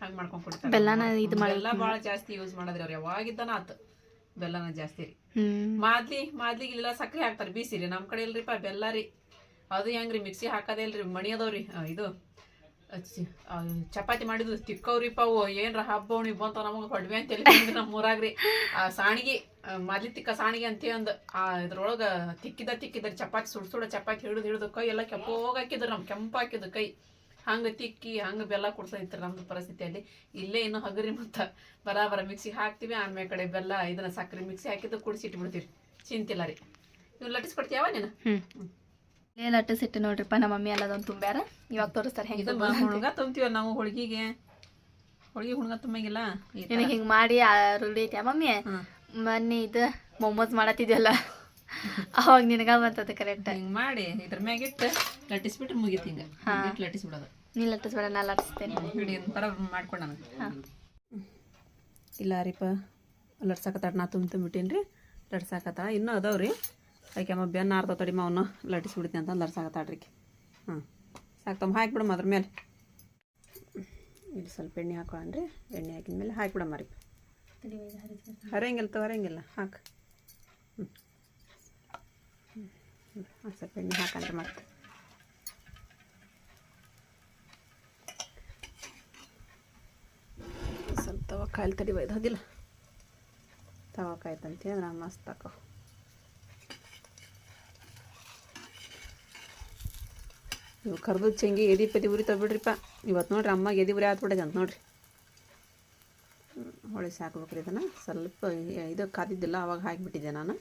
ಹಂಗೆ ಮಾಡ್ಕೊಂಡು ಕುಡಿತಾರೆ ಬೆಲ್ಲನ ಇದು ಬೆಲ್ಲ ಭಾಳ ಜಾಸ್ತಿ ಯೂಸ್ ಮಾಡಿದ್ರೆ ಅವ್ರು. ಯಾವಾಗಿದ್ದಾನ ಆತು. ಬೆಲ್ಲನ ಜಾಸ್ತಿ. ರೀ ಮಾದ್ಲಿ ಮಾದ್ಲಿಗೆ ಇಲ್ಲೆಲ್ಲ ಸಕ್ರೆ ಹಾಕ್ತಾರೆ ಬೀಸಿ ರೀ ನಮ್ಮ ಕಡೆ ಇಲ್ರಿಪ್ಪ ಬೆಲ್ಲ ರೀ ಅದು ಹೆಂಗ್ರಿ ಮಿಕ್ಸಿ ಹಾಕೋದೇ ಇಲ್ರಿ ಮಣಿ ಅದಾವ್ರಿ ಇದು ಚಪಾತಿ ಮಾಡಿದ್ದು ತಿಕ್ಕವ್ರಿಪ್ಪ ಅವು ಏನ್ರ ಹಬ್ಬ ಉಣಿ ಬಂತ ನಮಗೆ ಹೊಡ್ವೆ ಅಂತ ಹೇಳಿ ನಮ್ಮ ಊರಾಗ್ರಿ. ಆ ಸಾಣಿಗೆ ಮಾದ್ಲಿ ತಿಕ್ಕ ಸಾಣಿಗೆ ಅಂತ ಅಂದ್ ಆ ಇದ್ರೊಳಗ ತಿಕ್ಕಿದ ತಿಕ್ಕಿದ್ರಿ ಚಪಾತಿ ಸುಡ್ ಸುಡ ಚಪಾತಿ ಹಿಡಿದು ಹಿಡಿದು ಕೈ ಎಲ್ಲ ಕೆಂಪೋಗಿ ಹಾಕಿದ್ರು ನಮ್ ಕೆಂಪು ಕೈ. ಹಂಗ ತಿಕ್ಕಿ ಹಂಗ ಬೆಲ್ಲ ಕುಡ್ಸೈತ್ರಿ ನಮ್ದು ಪರಿಸ್ಥಿತಿಯಲ್ಲಿ. ಇಲ್ಲೇ ಇನ್ನೂ ಹಗರಿ ಮತ್ತ ಬರಾಬರ ಮಿಕ್ಸಿ ಹಾಕ್ತಿವಿ ಆಮೇಲೆ ಕಡೆ ಬೆಲ್ಲ ಇದನ್ನ ಸಕ್ಕರೆ ಮಿಕ್ಸಿ ಹಾಕಿದ್ದು ಕುಡಿಸಿ ಇಟ್ಬಿಡ್ತೀವಿ ಚಿಂತಿಲ್ಲ ರೀ. ಇವ್ ಲಟ್ಟಿಸ್ಕೊಡ್ತೀಯವ ನೀನು? ಹ್ಮ್. ಇಲ್ಲೇ ಲಟ್ಟಿಸಿಟ್ಟು ನೋಡ್ರಿಪ್ಪ ನಮ್ಮ ಮಮ್ಮಿ ಎಲ್ಲದೊಂದು ತುಂಬ್ಯಾರ. ಇವಾಗ ತೋರಿಸ್ತಾರೆ ಹೆಂಗೆ ಇದು ಹುಣ್ಗ ತುಂಬ್ತೀವ ನಾವು ಹುಡುಗಿಗೆ? ಹೋಳಿಗೆ ಹುಣ್ಗ ತುಂಬಂಗಿಲ್ಲ. ನಿನಗೆ ಹಿಂಗೆ ಮಾಡಿ ರೂಢಿ ಐತ್ಯಾ ಮಮ್ಮಿ. ಮೊನ್ನೆ ಇದು ಮೊಮ್ಮೋಸ್ ಮಾಡತ್ತಿದ್ಯಲ್ಲ. ಅವಾಗ ನಿನಗ ಬಂತದ ಕರೆಕ್ಟ್ ಹಿಂಗ್ ಮಾಡಿ ಇದ್ರ ಮ್ಯಾಗ ಇಟ್ಟು ಲಟ್ಟಿಸ್ಬಿಟ್ರೆ ಮುಗೀತು ಹಿಂಗ. ಇಟ್ಟು ಲಟ್ಟಿಸ್ಬಿಡೋದು. ನೀ ಲಟ್ಟಿಸ್ಬೇಡ ನಾ ಲಟ್ಟಿಸ್ತೇನೆ. ಹಿಡಿ ಒಂಥರ ಮಾಡ್ಕೊಂಡು ನನಗೆ. ಹಾಂ. ಇಲ್ಲ ರೀಪ ಲಟ್ಸಾಕತ್ತಾಡ ನಾ ತುಂಬ ತುಂಬಿಟ್ಟೇನಿ ರೀ ಲಟ್ಸಾಕತ್ತಾಳ. ಇನ್ನೂ ಅದಾವ ರೀ. ಅಮ್ಮ ಬೆನ್ನ ಆರ್ದ ತಡಿಮ ಅವನು ಲಟ್ಟಿಸ್ಬಿಡ್ತೀನಿ ಅಂತ ಲಟ್ಸಾಕತ್ತಾಡ್ರಿ ಹಾಂ. ಸಾಕ್ತಮ್ಮ ಹಾಕ್ಬಿಡಮ್ಮ ಅದ್ರ ಮೇಲೆ ಇಲ್ಲಿ ಸ್ವಲ್ಪ ಎಣ್ಣೆ ಹಾಕೊಳ್ಳಣ್ರಿ ಎಣ್ಣೆ ಹಾಕಿದ ಮೇಲೆ ಹಾಕ್ಬಿಡಮ್ಮ ರೀ. ಹರಂಗಿಲ್ಲ ತೋ ಹರಂಗಿಲ್ಲ ಹಾಕು. ಹ್ಞೂ ಹ್ಞೂ ಸ್ವಲ್ಪ ಎಣ್ಣೆ ಹಾಕಂದ್ರೆ ಮತ್ತೆ. ಸ್ವಲ್ಪ ತವ ಕಾಯಿಲ್ ತಡಿ ಹೋದಿಲ್ಲ? ತವ ಕಾಯ್ತಂತೆ ಅಂದ್ರೆ ಮಸ್ತ್ ಹಾಕೋ. ಇವು ಕರ್ದು ಚೆಂಗಿ ಎದಿ ಪದಿ ಉರಿ ಬಿಡ್ರಿಪ್ಪ. ಇವತ್ತು ನೋಡ್ರಿ ಅಮ್ಮಗೆ ಎದಿ ಉರಿ ಆತ್ಬಿಟ್ಟೈತೆ ಅಂತ ನೋಡ್ರಿ. ಹೊಳಿಸಿ ಹಾಕ್ಬೇಕ್ರಿ ಇದನ್ನು. ಸ್ವಲ್ಪ ಇದು ಕಾದಿದ್ದಿಲ್ಲ ಅವಾಗ ಹಾಕಿಬಿಟ್ಟಿದ್ದೆ ನಾನು.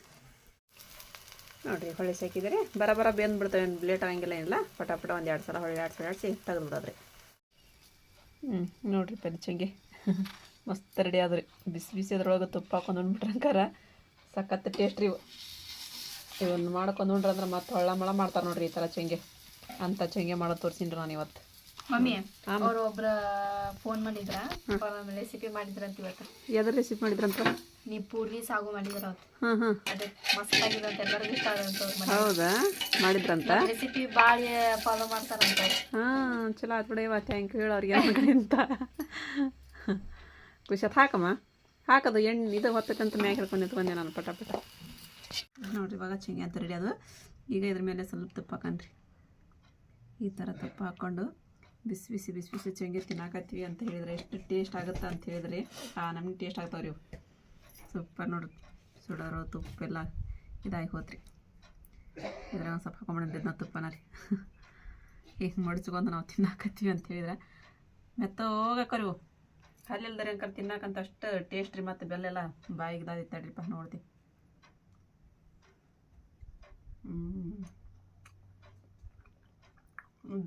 ನೋಡ್ರಿ ಹೊಳಿಸಿ ಹಾಕಿದ್ರೆ ಬರ ಬರ ಬೆಂದು ಏನು ಲೇಟ್ ಆಗಂಗಿಲ್ಲ ಏನಿಲ್ಲ. ಪಟ ಪಟ ಒಂದು ಎರಡು ಸಲ ಹೊಳ್ಳಿ ಆಡ್ಸಿ ಆಡಿಸಿ ತೆಗೆದು ಬಿಡೋದ್ರಿ ಹ್ಞೂ ನೋಡ್ರಿ ಪಂಚಂಗೆ. ಮಸ್ತ್ ರೆಡಿ ಆದ್ರಿ. ಬಿಸಿ ಬಿಸಿ ಅದ್ರೊಳಗೆ ತುಪ್ಪ ಹಾಕೊಂಡು ಉಂಡ್ಬಿಟ್ರಂಕಾರ ಸಖತ್ ಟೇಸ್ಟ್ ರೀ ಇವು. ಇವನ್ನ ಮಾಡ್ಕೊಂಡು ಉಂಡ್ರೆ ಅಂದ್ರೆ ಮತ್ತೆ ಹೊಳ್ಳ ಮಳ ಮಾಡ್ತಾರೆ ನೋಡ್ರಿ ಈ ಥರ ಚಂಗೆ. ಅಂತ ಚಂಗೆ ಮಾಡೋದು ತೋರಿಸಿನ್ರಿ ನಾನು ಇವತ್ತು. ಮಮ್ಮಿ ಅವರು ಒಬ್ರು ಒಬ್ರ ಫೋನ್ ಮಾಡಿದ್ರ ರೆಸಿಪಿ ಮಾಡಿದ್ರಂತ ಇವತ್ತು. ಯಾವ್ದು ರೆಸಿಪಿ ಮಾಡಿದ್ರಂತ? ನೀ ಪೂರ್ವಿ ಸಾಗು ಮಾಡಿದ್ರ ಅವತ್ತು. ಹಾಂ ಹಾಂ ಅದೇ ಮಸ್ತ್ ಆಗಿದೆ ಅಂತ ಎಲ್ಲರಿಗೂ ಇಷ್ಟ ಆದಂತ ಹೌದಾ? ಮಾಡಿದ್ರಂತ? ರೆಸಿಪಿ ಭಾಳ ಫಾಲೋ ಮಾಡ್ತಾರಂತ. ಹಾಂ ಚಲೋ ಆತ್ ಬಿಡ ಇವತ್ತು ಥ್ಯಾಂಕ್ ಯು ಹೇಳೋರಿಗೆ ಅಂತ. ಖುಷಿ ಹಾಕಮ್ಮ. ಹಾಕದು ಎಣ್ಣೆ ಇದು ಹೊತ್ತಕ್ಕಂತ ಮ್ಯಾಗ ಹಿಡ್ಕೊಂಡು ಬಂದೆ ನಾನು ಪಟ ಪಟ. ನೋಡ್ರಿ ಇವಾಗ ಚಿಂಗೆ ಅಂತ ರೆಡಿ ಅದು ಈಗ ಇದ್ರ ಮೇಲೆ ಸ್ವಲ್ಪ ತುಪ್ಪ ಹಾಕನ್ರಿ ಈ ಥರ ತುಪ್ಪ ಹಾಕ್ಕೊಂಡು ಬಿಸಿ ಬಿಸಿ ಬಿಸಿ ಬಿಸಿ ಚಂಗೆ ತಿನ್ನಾಕತ್ತೀವಿ ಅಂತ ಹೇಳಿದ್ರೆ ಎಷ್ಟು ಟೇಸ್ಟ್ ಆಗುತ್ತೆ ಅಂತ ಹೇಳಿದ್ರಿ ಆ ನಮ್ಗೆ ಟೇಸ್ಟ್ ಆಗ್ತಾವ್ರಿ ಇವು. ಸೂಪರ್ ನೋಡಿ. ಸುಡೋರು ತುಪ್ಪ ಎಲ್ಲ ಇದಾಗಿ ಹೋತ್ರಿ ಇದ್ರಾಗ ಒಂದು ಸ್ವಲ್ಪ ಹಾಕೊಂಡ್ಬಿಡ್ರಿ ನಾವು ತುಪ್ಪನ ರೀ. ಈಗ ಮಡಿಸ್ಕೊಂಡು ನಾವು ತಿನ್ನಾಕತ್ತೀವಿ ಅಂತ ಹೇಳಿದ್ರೆ. ಮೆತ್ತ ಹೋಗಕ್ಕರಿ ಇವು ಕಲ್ಲಿಲ್ದರೆ ಅಂಕರ್ ತಿನ್ನಾಕಂತ ಅಷ್ಟು ಟೇಸ್ಟ್ ರೀ ಮತ್ತು ಬೆಲ್ಲೆಲ್ಲ ಬಾಯಿಗೆ ದಾದಿತ್ತಾಡ್ರಿಪ್ಪ ನೋಡ್ತಿ.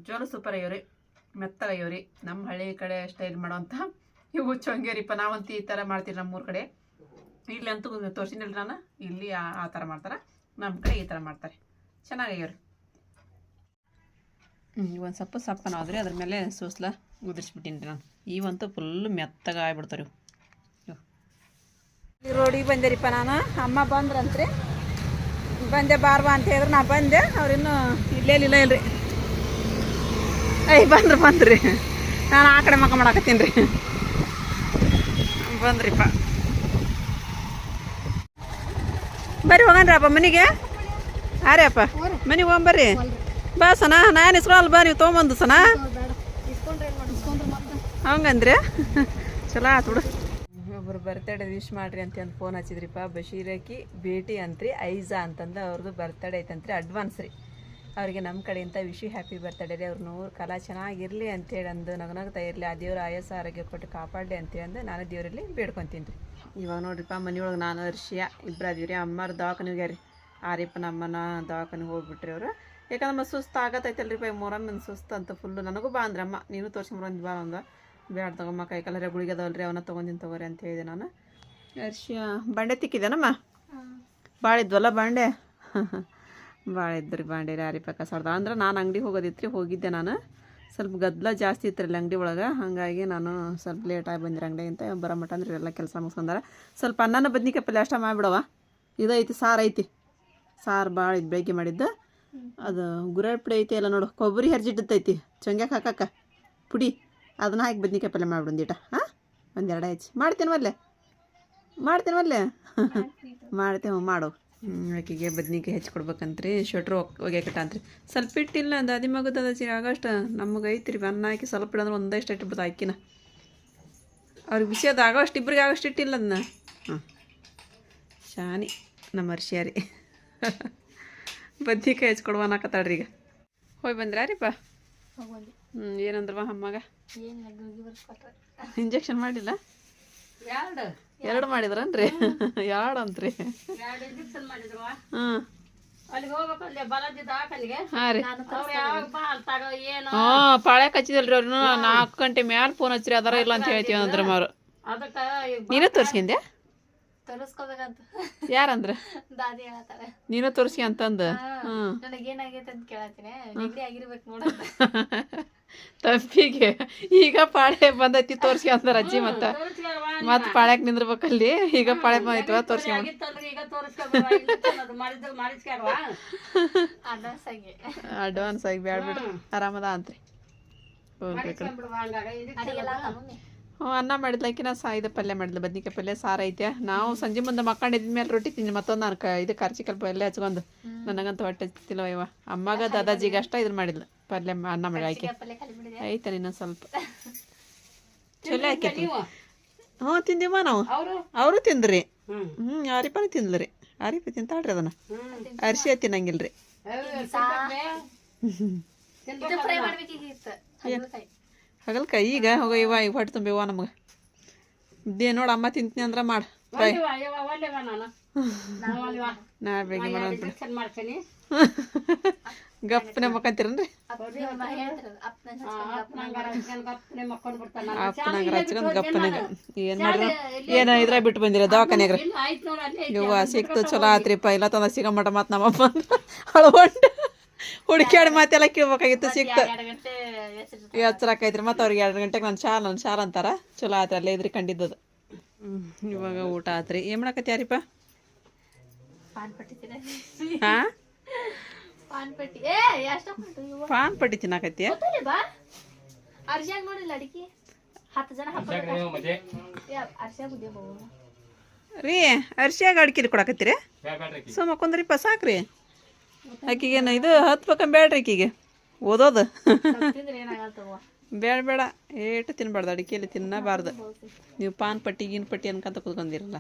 ಜೋರು ಸೂಪರ್ ಆಗ್ಯಾವ್ರಿ. ಮೆತ್ತಗಾಗ್ಯಾವ್ರಿ ನಮ್ಮ ಹಳ್ಳಿ ಕಡೆ ಸ್ಟೈಲ್ ಮಾಡೋವಂಥ ಇವು ಚೊಂಗ್ಯಾರಿಪ್ಪ ನಾವಂತೂ ಈ ಥರ ಮಾಡ್ತೀವಿ ನಮ್ಮೂರ ಕಡೆ. ಇಲ್ಲಿ ಅಂತೂ ತೋರಿಸಿನಿಲ್ಲ ನಾನು. ಇಲ್ಲಿ ಆ ಥರ ಮಾಡ್ತಾರೆ. ನಮ್ಮ ಕಡೆ ಈ ಥರ ಮಾಡ್ತಾರೆ. ಚೆನ್ನಾಗಿವ್ರಿ ಒಂದು ಸ್ವಲ್ಪ ಸಪ್ಪನ ಆದರೆ ಅದ್ರ ಮೇಲೆ ಸೂಸ್ಲ ಉದುರಿಸ್ಬಿಟ್ಟಿನಿ ರೀ ನಾನು. ಇವಂತೂ ಫುಲ್ ಮೆತ್ತಗೆ ಆಗ್ಬಿಡ್ತಾರೆ ಇವು. ರೋಡಿಗೆ ಬಂದೇರಿಪ್ಪ ನಾನು. ಅಮ್ಮ ಬಂದ್ರಂತ್ರಿ. ಬಂದೆ ಬಾರ್ವಾ ಅಂತ ಹೇಳಿದ್ರೆ ನಾ ಬಂದೆ. ಅವ್ರಿನ್ನೂ ಇಲ್ಲೇ ಇಲ್ಲ ಇಲ್ರಿ. ಐ ಬಂದ್ರೆ, ಬಂದ್ರಿ. ನಾನು ಆ ಕಡೆ ಮಕ್ಕ ಮಾಡಾಕತ್ತೀನಿ ರೀ. ಬಂದ್ರಿಪ್ಪ. ಬರ್ರಿ ಹೋಗನ್ರಪ್ಪ ಮನೆಗೆ? ರೀ ಅಪ್ಪ? ಮನೆಗೆ ಹೋಗ್ಬರ್ರಿ ಬಾ ಸನ ನಾನು ಇಸ್ಕೊಳಲ್ಲ ಬಾ ನೀವು ತೊಗೊಂಬಂದು ಸನ. ಹಂಗಂದ್ರೆ? ಚಲೋ ಆತು ಬಿಡು. ಒಬ್ಬರು ಬರ್ತಡೇ ವಿಶ್ ಮಾಡ್ರಿ ಅಂತ ಒಂದು ಫೋನ್ ಹಚ್ಚಿದ್ರಿಪ್ಪ ಬಶೀರಕಿ ಭೇಟಿ ಅಂತ್ರಿ ಐಜಾ ಅಂತಂದು ಅವ್ರದ್ದು ಬರ್ತಡೇ ಐತಂತ್ರಿ ಅಡ್ವಾನ್ಸ್ ರೀ. ಅವರಿಗೆ ನಮ್ಮ ಕಡೆಯಿಂದ ವಿಶಿ ಹ್ಯಾಪಿ ಬರ್ತಡೇ ರೀ. ಅವ್ರ ನೂರು ಕಲಾ ಚೆನ್ನಾಗಿರಲಿ ಅಂತೇಳಿ ಅಂದು ನಗನಗ್ತಾ ಇರಲಿ. ಆ ದೇವ್ರ ಆಯಸ್ಸ ಆರೋಗ್ಯ ಕೊಟ್ಟು ಕಾಪಾಡಲಿ ಅಂತೇಳಿ ಅಂದು ನಾನು ದೇವರಲ್ಲಿ ಬೇಡ್ಕೊತೀನಿ ರೀ. ಇವಾಗ ನೋಡ್ರಿಪ್ಪ, ಮನೆಯೊಳಗೆ ನಾನು ಅರ್ಷಿಯ ಇಬ್ಬರು ಅದೀವಿ ರೀ ಅಮ್ಮರು ದವಾಖಾನಿಗೆ ರೀ ಆರಿಪ್ಪ ನಮ್ಮನ ದವಾಖಾನಿಗೆ ಹೋಗ್ಬಿಟ್ರಿ ಅವರು. ಯಾಕಂದ್ರೆ ಮತ್ತೆ ಸುಸ್ತು ಆಗತ್ತೈತಲ್ರಿ ಪೈ ಸುಸ್ತು ಅಂತ ಫುಲ್ಲು ನನಗೂ ಬಾ ಅಂದ್ರಮ್ಮ ನೀನು ತೋರ್ಸ್ಕೊಂಬಂದು ಬಾ ಅಂದ ಬೇಡ ತಗೊಮ್ಮ ಕೈ ಕಲರ ಗುಳಿಗೆ ಅದಾವಲ್ರಿ, ಅವನ್ನ ತೊಗೊಂಡಿನ ತಗೋರಿ ಅಂತ ಹೇಳಿದೆ ನಾನು. ಅರ್ಷಿಯ ಬಾಂಡೆ ತಿಕ್ಕಿದೇನಮ್ಮ ಭಾಳ ಇದ್ವಲ್ಲ ಬಾಂಡೆ? ಭಾಳ ಇದ್ರಿ ಬಾಂಡೆ ರೀ ಆರಿಪ್ಪ ಕಸಾಡ್ದ ಅಂದ್ರೆ ನಾನು ಅಂಗಡಿ ಹೋಗೋದಿತ್ತು ರೀ ಹೋಗಿದ್ದೆ ನಾನು. ಸ್ವಲ್ಪ ಗದ್ದಲ ಜಾಸ್ತಿ ಇತ್ತು ರೀ ಅಂಗಡಿ ಒಳಗೆ. ಹಾಗಾಗಿ ನಾನು ಸ್ವಲ್ಪ ಲೇಟಾಗಿ ಅಂಗಡಿ ಅಂತ ಬರೋ ಮಟ್ಟ ಅಂದ್ರೆ ಎಲ್ಲ ಕೆಲಸ ಮುಗಿಸ್ಕೊಂಡಾರ. ಸ್ವಲ್ಪ ಅನ್ನನ ಬದ್ನಿಕಾಯಿ ಪಲ್ಯ ಅಷ್ಟ ಮಾಡಿಬಿಡವ ಇದೈತಿ, ಸಾರು ಐತಿ. ಸಾರು ಭಾಳ ಇದು ಬೆಳಗ್ಗೆ ಮಾಡಿದ್ದು. ಅದು ಗುರಾಳ್ ಪುಡಿ ಐತಿ ಎಲ್ಲ ನೋಡು. ಕೊಬ್ಬರಿ ಹೆರ್ಜಿಟ್ಟೈತಿ. ಚಂಗ್ಯಾಕ ಹಾಕಕ್ಕ ಪುಡಿ. ಅದನ್ನ ಹಾಕಿ ಬದ್ನಿಕಾಯಿ ಪಲ್ಯ ಮಾಡ್ಬಿಡೊಂದಿಟ ಹಾಂ? ಒಂದೆರಡು ಹೆಚ್ಚು. ಮಾಡ್ತೀನಿ ಮಲ್ಲೆ? ಮಾಡ್ತೀನಿ ಮಲ್ಲೆ? ಮಾಡ್ತೇವೆ, ಮಾಡು. ಆಕೆಗೆ ಬದ್ನಿಕಾಯಿ ಹೆಚ್ಚಿ ಕೊಡ್ಬೇಕಂತ್ರಿ. ಶೆಟ್ರು ಒಗ್ಯಾಕಟ್ಟಂತ್ರಿ ಸ್ವಲ್ಪ ಇಟ್ಟಿಲ್ಲ ದಾದಿ ಮಗದ ಆಗಷ್ಟ ನಮಗೆ ಐತ್ರಿ. ಅನ್ನ ಹಾಕಿ ಸ್ವಲ್ಪ ಇಡಂದ್ರೆ ಒಂದಷ್ಟು ಇಟ್ಬಿಡ್ತು ಅಕ್ಕಿನ ಅವ್ರಿಗೆ ಬಿಸಿ ಅದು ಆಗೋಷ್ಟು ಇಬ್ರಿಗೆ ಆಗೋಷ್ಟು ಇಟ್ಟಿಲ್ಲ ಅದನ್ನ ಹಾಂ ಶಾನಿ ನಮ್ಮ ಅರ್ಷಿಯಾರಿ. ಬದ್ನಿಕಾಯಿ ಹೆಚ್ಚಿ ಕೊಡುವ ಅನ್ನಕತ್ತಾಳ್ರಿ ಈಗ. ಹೋಗಿ ಬಂದ್ರಾರಿಪ್ಪ ಹ್ಞೂ ಏನಂದ್ರವ ಅಮ್ಮಗ? ಇಂಜೆಕ್ಷನ್ ಮಾಡಿಲ್ಲ? ಎರಡು. ಮಾಡಿದ್ರನ್ರಿ? ಎರಡು ಅಂತ್ರಿ. ಪಾಳೆ ಇಂಜೆಕ್ಷನ್ ಮಾಡಿದ್ರು ಹ್ಞೂ ಅಲ್ಲಿಗೆ ಹೋಗ್ಬೇಕು ಅಲ್ಲಿ ಬಾಲಾಜಿ ದವಾಖಾನಿಗೆ ಹಾಂ ರೀ. ಅವ್ರು ಯಾವಾಗ ಬಾ ತಗೋ ಏನು. ಹಾಂ ಪಾಳ್ಯ ಹಚ್ಚಿದಲ್ರಿ ಅವ್ರು ನಾಲ್ಕು ಗಂಟೆ ಮ್ಯಾಲ ಫೋನ್ ಹಚ್ಚಿರಿ ಅದರ ಇಲ್ಲ ಅಂತ ಹೇಳ್ತೀವಿ ಅಂದ್ರೆ ಮಾರು ನೀನು ತೋರ್ಸ್ಕೊಂಡೆ ಯಾರಂದ್ರ? ದಾದಿ ಹೇಳ್ತಾರೆ. ನೀನು ತೋರ್ಸಿ ಅಂತಂದು? ನನಗೇನಾಗೈತೆ ಅಂತ ಕೇಳತ್ತೀನಿ. ಆಗಿರ್ಬೇಕು ನೋಡಂತ ತಪ್ಪಿಗೆ. ಈಗ ಪಾಳೆ ಬಂದೈತಿ ತೋರ್ಸಿ ಅಂದ್ರ ಅಜ್ಜಿ ಮತ್ತ. ಮತ್ತೆ ಮತ್ ಪಾಳ್ಯಾಕ್ ನಿಂದ್ರಬೇಕಲ್ಲಿ. ಈಗ ಪಾಳೆ ಬಂದೈತವ ತೋರ್ಸಿ ಆಗಿತ್ತಂದ್ರೆ ಈಗ ತೋರಿಸ್ಕೊಳ್ವಾ ಇಂಜೆಕ್ಷನ್ ಅದು ಮಾಡಿದ್ರೆ ಮಾಡಿಸ್ಕೊಳ್ವಾ ಅಡ್ವಾನ್ಸ್ ಆಗಿ. ಅಡ್ವಾನ್ಸ್ ಆಗಿ ಬ್ಯಾಡ ಬಿಡ್ರಿ ಆರಾಮದ ಅಂತ್ರಿ. ಹೋಗ್ಬೇಕು ಅನ್ನ ಮಾಡಿದ್ಲಕಿನ ಸಾ ಇದು ಪಲ್ಯ ಮಾಡಿದ್ಲು ಬದ್ನಿಕಾಯಿ ಪಲ್ಯ ಸಾರು ಐತೆ. ನಾವು ಸಂಜೆ ಮುಂದೆ ಮಕ್ಕಂಡಿದ್ಮೇಲೆ ರೊಟ್ಟಿ ತಿಂದು ಮತ್ತೊಂದು ನಾನು ಕ ಇದು ಕರ್ಚಿಕಲ್ ಪಲ್ಯ ಹಚ್ಕೊಂಡು. ನನಗಂತ ಹೊಟ್ಟೆ ತಿತ್ತಿಲ್ಲ ಇವ ಅಮ್ಮಗ ದಾದಾಜಿಗೆ ಅಷ್ಟ ಇದ್ರ ಮಾಡಿದ್ಲು ಪಲ್ಯ ಮ- ಅನ್ನ ಮಾಡಿ ಆಕೆ ಐತೆ ಇನ್ನೊಂದು ಸ್ವಲ್ಪ. ಚಲೋ ಆಕೈತಿ ಹ್ಞೂ ತಿಂದಿವ ನಾವು. ಅವರು? ತಿಂದ್ರಿ. ಹ್ಮ್. ಹ್ಞೂ ಆರಿಪನ ತಿಂದ್ಲು ರೀ. ಆರಿಪ ತಿಂತಾಳ್ರಿ ಅದನ್ನ. ಅರಿಶಿ ತಿನ್ನಂಗಿಲ್ಲ ಹಗಲ್ಕಾಯಿ ಈಗ ಹೋಗ ಇವ ಈಗ ಹೊಟ್ಟೆ ತುಂಬಿವ ನಮ್ಗೆ. ಇದೇ ನೋಡಿ ಅಮ್ಮ ತಿಂತೀನಿ ಅಂದ್ರೆ ಮಾಡಿ ಅಲ್ವಾ ನಾ ಬೆಳಿಗ್ಗೆ ಮಾಡೋಣ ಇಂಜೆಕ್ಷನ್ ಮಾಡ್ತೀನಿ. ಗಪ್ಪನೆ ಮಕ್ಕಂತೀರನ್ರಿ? ಅಪ್ಪನಾಗ ಹಚ್ಕೊಂಡು ಗಪ್ಪನಾಗ ಏನು ಮಾಡ್ರಿ ಏನ ಇದ್ರ ಬಿಟ್ಟು ಬಂದಿರ ದವಾಖಾನೆಗ್ರಿ? ಇವ ಸಿಕ್ತು ಚಲೋ ಆತ್ರಿಪ್ಪ. ಇಲ್ಲ ತಂದ ಸಿಗಮ್ಮ ಮಟ ಮತ್ತು ನಮ್ಮಪ್ಪ ಅಳ್ಕೊಂಡು ಹುಡುಕ್ಯಾಡಿ ಮಾತೆಲ್ಲ ಕೇಳ್ಬೇಕಾಗಿತ್ತು ಸಿಕ್ತ. ಎರಡು ಗಂಟೆ ಹೆಸರು ಎಚ್ಚರ ಆಕೈತ್ರಿ ಮತ್ತು ಅವ್ರಿಗೆ ಎರಡು ಗಂಟೆಗೆ ನಾನು ಶಾಲ ನನ್ನ ಶಾಲ ಅಂತಾರ. ಚಲೋ ಆತ್ರಿ ಅಲ್ಲೇ ಇದ್ರಿ ಕಂಡಿದ್ದದು. ಇವಾಗ ಊಟ ಆತ್ರಿ. ಏನ್ ಮಾಡಕತ್ಯಾರಿಪ್ಪ ಪಾನ್ ಪಟ್ಟಿ ತಿನ್ನ. ಹಾಂ? ಪಾನ್ ಪಟ್ಟಿ. ಏ ಎಷ್ಟೊಂದು ಇವ ಪಾನ್ ಪಟ್ಟಿ ತಿನ್ನಾಕತ್ತೀಯ? ರೀ ಅರ್ಶಿಯಾಗ ಅಡ್ಕಿರಿ ಕೊಡಕತ್ತೀರಿ? ಸೊ ಮಕ್ಕೊಂದ್ರಿಪ್ಪ ಸಾಕ್ರಿ. ಆಕಿಗೇನು ಇದು ಹತ್ಬೇಕಂತ ಬೇಡ್ರಿ ಆಕಿಗೆ ಓದೋದು. ಬೇಡ ಬೇಡ ಏಟು ತಿನ್ಬಾರ್ದು, ಅಡಿಕೆಯಲ್ಲಿ ತಿನ್ನಬಾರ್ದು. ನೀವು ಪಾನ್ ಪಟ್ಟಿ, ಗೀನ್ ಪಟ್ಟಿ ಅನ್ಕಂತ ಕೂತ್ಕೊಂಡಿರಲ್ಲ.